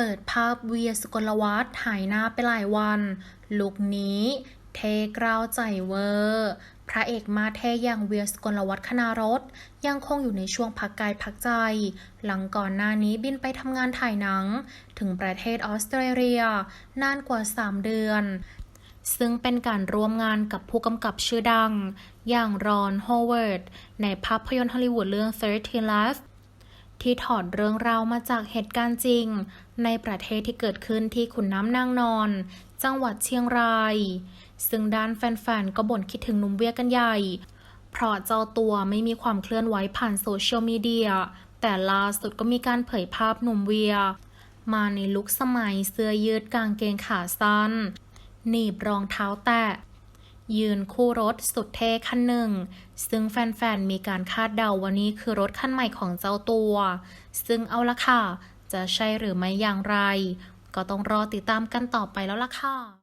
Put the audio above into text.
เปิดภาพเวียสุกลวัฒน์หายหน้าไปหลายวัน ลุคนี้เทกราวใจเวอร์พระเอกมาเทอย่างเวียสุกลวัฒน์คณารถยังคงอยู่ในช่วงพักกายพักใจ หลังก่อนหน้านี้บินไปทำงานถ่ายหนัง ถึงประเทศออสเตรเลีย นานกว่า 3 เดือน ซึ่งเป็นการร่วมงานกับผู้กำกับชื่อดัง อย่างรอนโฮเวิร์ดในภาพยนตร์ฮอลลีวูดเรื่อง 13 Life ที่ถอดเรื่องราวมาจากเหตุการณ์จริง ในประเทศที่เกิดขึ้นที่ขุนน้ำนางนอน จังหวัดเชียงราย ซึ่งด้านแฟนๆ ก็บ่นคิดถึงหนุ่มเวียกันใหญ่ เพราะเจ้าตัวไม่มีความเคลื่อนไหวผ่านโซเชียลมีเดีย แต่ล่าสุดก็มีการเผยภาพหนุ่มเวีย มาในลุคสมัยเสื้อยืดกางเกงขาสั้นหนีบรองเท้าแตะ ยืนคู่รถสุดเท่คันหนึ่ง ซึ่งแฟนๆ มีการคาดเดาว่านี่คือรถคันใหม่ของเจ้าตัว ซึ่งเอาละค่ะ จะใช่หรือไม่อย่างไร ก็ต้องรอติดตามกันต่อไปแล้วล่ะค่ะ